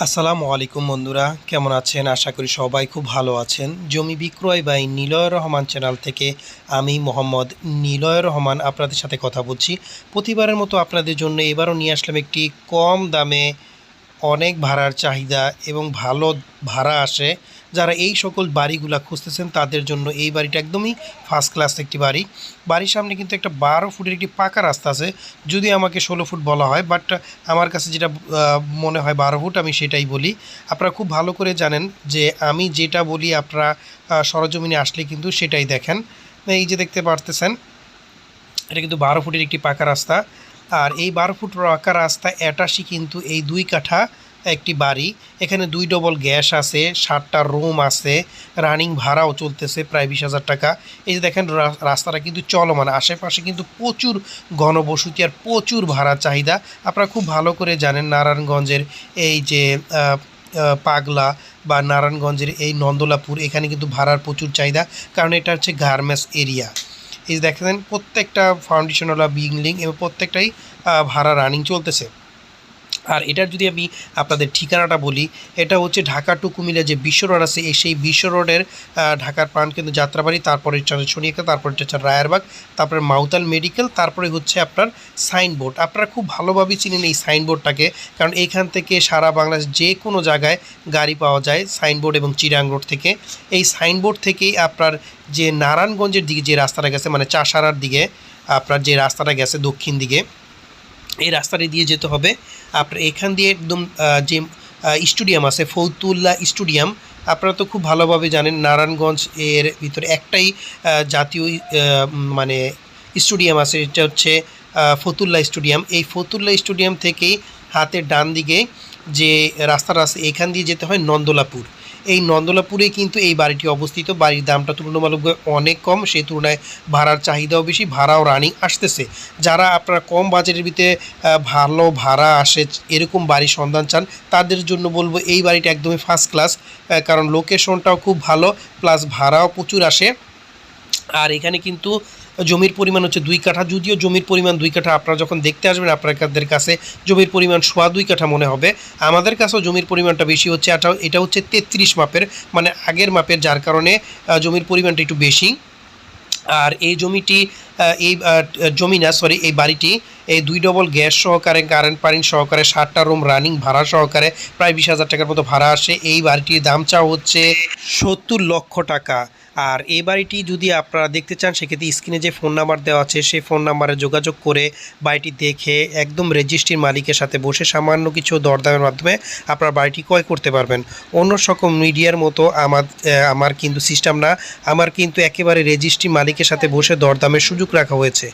আসসালামু আলাইকুম বন্ধুরা, কেমন আছেন? আশা করি সবাই খুব ভালো আছেন। জমি বিক্রয় বাই নিলয় রহমান চ্যানেল থেকে আমি মোহাম্মদ নিলয় রহমান আপনাদের সাথে কথা বলছি। প্রতিবারের মতো আপনাদের জন্য এবারও নিয়ে আসলাম একটি কম দামে অনেক ভাড়ার চাহিদা এবং ভালো ভাড়া আসে। যারা এই সকল বাড়িগুলা খুঁজতেছেন, তাদের জন্য এই বাড়িটা একদমই ফার্স্ট ক্লাস একটি বাড়ি। বাড়ির সামনে কিন্তু একটা বারো ফুটের একটি পাকা রাস্তা আছে। যদি আমাকে ষোলো ফুট বলা হয় বাট আমার কাছে যেটা মনে হয় বারো ফুট, আমি সেটাই বলি। আপনারা খুব ভালো করে জানেন যে আমি যেটা বলি, আপনারা সরজমিনে আসলে কিন্তু সেটাই দেখেন। এই যে দেখতে পারতেছেন, এটা কিন্তু বারো ফুটের একটি পাকা রাস্তা। আর এই বারো ফুট পাকা রাস্তা অ্যাটাসি কিন্তু এই দুই কাঠা একটি বাড়ি। এখানে দুই ডবল গ্যাস আছে, সাতটা রুম আছে রানিং ভাড়াও চলতেছে প্রায় বিশ হাজার টাকা। এই যে দেখেন রাস্তাটা কিন্তু চলমান। আশেপাশে কিন্তু প্রচুর ঘনবসতি আর প্রচুর ভাড়া চাহিদা। আপনারা খুব ভালো করে জানেন নারায়ণগঞ্জের এই যে পাগলা বা নারায়ণগঞ্জের এই নন্দলাপুর, এখানে কিন্তু ভাড়ার প্রচুর চাহিদা। কারণ এটা হচ্ছে গার্মেন্টস এরিয়া। এই যে দেখেন, প্রত্যেকটা ফাউন্ডেশনওয়ালা বিল্ডিং এবং প্রত্যেকটাই ভাড়া রানিং চলতেছে। আর এটার যদি আমি আপনাদের ঠিকানাটা বলি, এটা হচ্ছে ঢাকা টু কুমিল্লা যে বিশ্ব রোড আছে সেই বিশ্ব রোডের ঢাকার প্রাণ কিন্তু যাত্রাবাড়ি, তারপরে হচ্ছে শনিয়াকা তারপরে হচ্ছে রায়েরবাগ, তারপরে মাউতাল মেডিকেল, তারপরে হচ্ছে আপনার সাইনবোর্ড। আপনারা খুব ভালোভাবে চিনেন এই সাইনবোর্ডটাকে, কারণ এইখান থেকে সারা বাংলাদেশ যে কোনো জায়গায় গাড়ি পাওয়া যায় সাইনবোর্ড এবং চিরাং রোড থেকে। এই সাইনবোর্ড থেকেই আপনার যে নারায়ণগঞ্জের দিকে যে রাস্তাটা গেছে মানে চাষারার দিকে, আপনার যে রাস্তাটা গেছে দক্ষিণ দিকে এই রাস্তাটি দিয়ে যেতে হবে। আপনার এখান দিয়ে একদম যে স্টুডিয়াম আছে ফৌতুল্লাহ স্টুডিয়াম, আপনারা তো খুব ভালোভাবে জানেন নারায়ণগঞ্জ এর ভিতরে একটাই জাতীয় মানে স্টুডিয়াম আছে, এটা হচ্ছে ফতুল্লা স্টেডিয়াম। এই ফতুল্লা স্টেডিয়াম থেকেই হাতের ডান দিকে যে রাস্তাটা আছে, এখান দিয়ে যেতে হয় নন্দলাপুর। এই নন্দলাপুরে কিন্তু এই বাড়িটি অবস্থিত। বাড়ির দামটা তুলনামূলকভাবে অনেক কম সেই তুলনায় ভাড়ার চাহিদাও বেশি, ভাড়াও রানিং আসতেছে। যারা আপনারা কম বাজেটের ভিতরে ভালো ভাড়া আসে, এরকম বাড়ির সন্ধান চান, তাদের জন্য বলব এই বাড়িটা একদমই ফার্স্ট ক্লাস কারণ লোকেশনটাও খুব ভালো প্লাস ভাড়াও প্রচুর আসে। আর এখানে কিন্তু জমির পরিমাণ হচ্ছে দুই কাঠা। যদিও জমির পরিমাণ দুই কাঠা, আপনারা যখন দেখতে আসবেন, আপনাদের কাছে জমির পরিমাণ সোয়া দুই কাঠা মনে হবে। আমাদের কাছেও জমির পরিমাণটা বেশি হচ্ছে, এটা এটা হচ্ছে তেত্রিশ মাপের মানে আগের মাপের, যার কারণে জমির পরিমাণটা একটু বেশি। আর এই জমিটি এই জমি না সরি এই বাড়িটি, এই দুই ডবল গ্যাস সহকারে কারেন্ট পানি সহকারে ষাটটা রুম রানিং ভাড়া সহকারে প্রায় বিশ হাজার টাকার মতো ভাড়া আসে। এই বাড়িটির দাম চাও হচ্ছে সত্তর লক্ষ টাকা। আর এই বাড়িটি যদি আপনারা দেখতে চান, সেক্ষেত্রে স্ক্রিনে যে ফোন নাম্বার দেওয়া আছে সেই ফোন নাম্বারে যোগাযোগ করে বাড়িটি দেখে একদম রেজিস্ট্রির মালিকের সাথে বসে সামান্য কিছু দরদামের মাধ্যমে আপনার বাড়িটি ক্রয় করতে পারবেন। অন্য সকল মিডিয়ার মতো আমার আমার কিন্তু সিস্টেম না, আমার কিন্তু একেবারে রেজিস্ট্রি মালিকের সাথে বসে দরদামের সুযোগ রাখা হয়েছে।